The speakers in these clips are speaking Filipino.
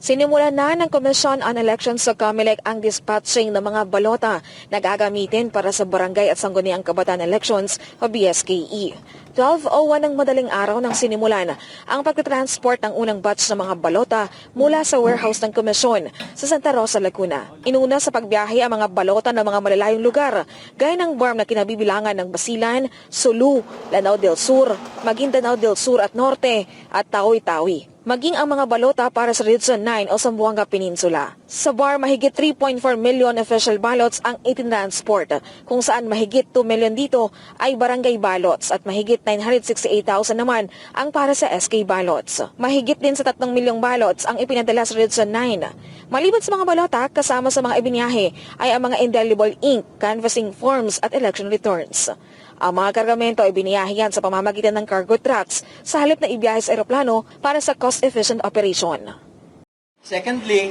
Sinimulan na ng Commission on Elections sa COMELEC ang dispatching ng mga balota na gagamitin para sa Barangay at Sangguniang Kabataan Elections o BSKE. 12.01 ng madaling araw nang sinimulan ang pagtitransport ng unang batch ng mga balota mula sa warehouse ng komisyon sa Santa Rosa, Laguna. Inuna sa pagbiyahe ang mga balota ng mga malalayong lugar gaya ng BARM na kinabibilangan ng Basilan, Sulu, Lanao del Sur, Maguindanao del Sur at Norte at Tawi-Tawi maging ang mga balota para sa Rizal 9 o Zamboanga Peninsula. Sa bar, mahigit 3.4 million official ballots ang itinransport, kung saan mahigit 2 million dito ay barangay ballots at mahigit 968,000 naman ang para sa SK ballots. Mahigit din sa 3 milyong ballots ang ipinadala sa Rizal 9. Maliban sa mga balota, kasama sa mga ibinyahe ay ang mga indelible ink, canvassing forms at election returns. Ang mga kargamento ay biniyahihan sa pamamagitan ng cargo trucks sa halip na ibiyahe sa eroplano para sa cost-efficient operation. Secondly,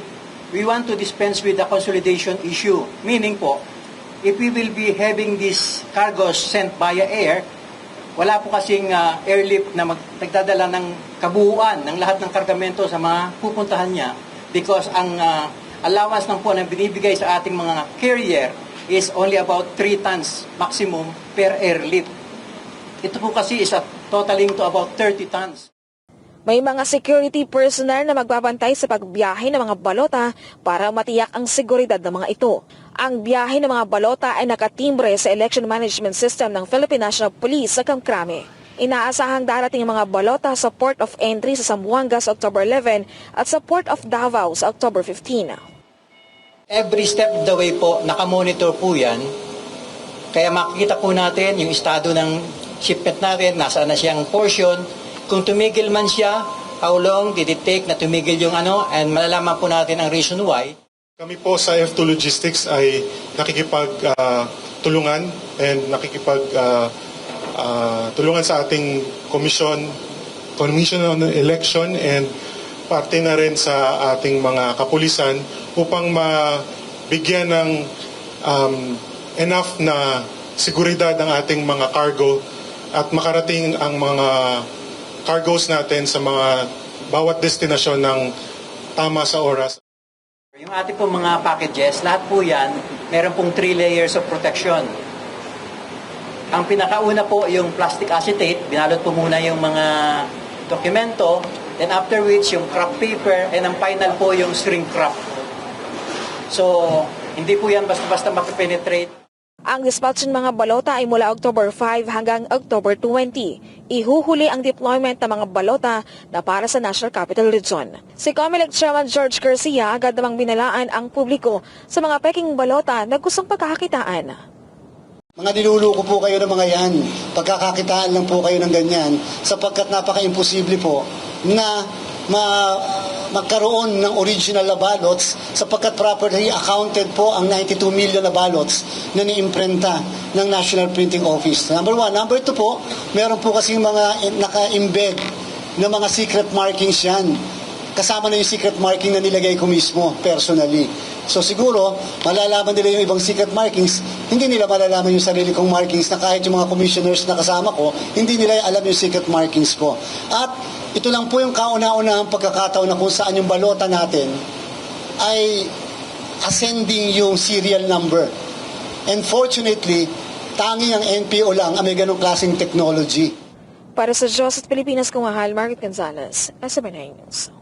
we want to dispense with the consolidation issue. Meaning po, if we will be having these cargos sent via air, wala po kasing uh, airlift na mag- nagdadala ng kabuuan ng lahat ng kargamento sa mga pupuntahan niya because ang uh, allowance ng po na binibigay sa ating mga carrier is only about 3 tons maximum per airlift. Ito po kasi is a totaling to about 30 tons. May mga security personnel na magbabantay sa pagbiyahe ng mga balota para matiyak ang seguridad ng mga ito. Ang biyahe ng mga balota ay nakatimbre sa Election Management System ng Philippine National Police sa Kamkrame. Inaasahang darating ang mga balota sa Port of Entry sa Zamboanga sa October 11 at sa Port of Davao sa October 15. Every step of the way po, nakamonitor po yan. Kaya makikita po natin yung estado ng shipment natin, nasa na siyang portion. Kung tumigil man siya, how long did it take na tumigil yung ano, and malalaman po natin ang reason why. Kami po sa F2 Logistics ay nakikipag-tulungan and nakikipag ah, ah, tulungan sa ating Commission, Commission on Election and parte na rin sa ating mga kapulisan upang mabigyan ng um, enough na seguridad ang ating mga cargo at makarating ang mga cargos natin sa mga bawat destinasyon ng tama sa oras. Yung ating po mga packages, lahat po yan, meron pong three layers of protection. Ang pinakauna po yung plastic acetate, binalot po muna yung mga dokumento, then after which yung crop paper, and ang final po yung string crop. So, hindi po yan basta-basta mapipenetrate. Ang dispatch ng mga balota ay mula October 5 hanggang October 20. Ihuhuli ang deployment ng mga balota na para sa National Capital Region. Si Comelec Chairman George Garcia agad namang binalaan ang publiko sa mga peking balota na gustong pagkakakitaan. Mga niluluko po kayo ng mga yan. Pagkakakitaan lang po kayo ng ganyan sapagkat napaka-imposible po na ma magkaroon ng original na ballots sapagkat properly accounted po ang 92 million na ballots na niimprenta ng National Printing Office. Number one. Number two po, meron po kasi mga naka-embed na mga secret markings yan. Kasama na yung secret marking na nilagay ko mismo personally. So siguro, malalaman nila yung ibang secret markings, hindi nila malalaman yung sarili kong markings na kahit yung mga commissioners na kasama ko, hindi nila alam yung secret markings ko. At ito lang po yung kauna-unahang pagkakataon na kung saan yung balota natin ay ascending yung serial number. And fortunately, tanging ang NPO lang ang may ganong klaseng technology. Para sa Diyos at Pilipinas, kumahal, Margaret Gonzalez, SMNA News.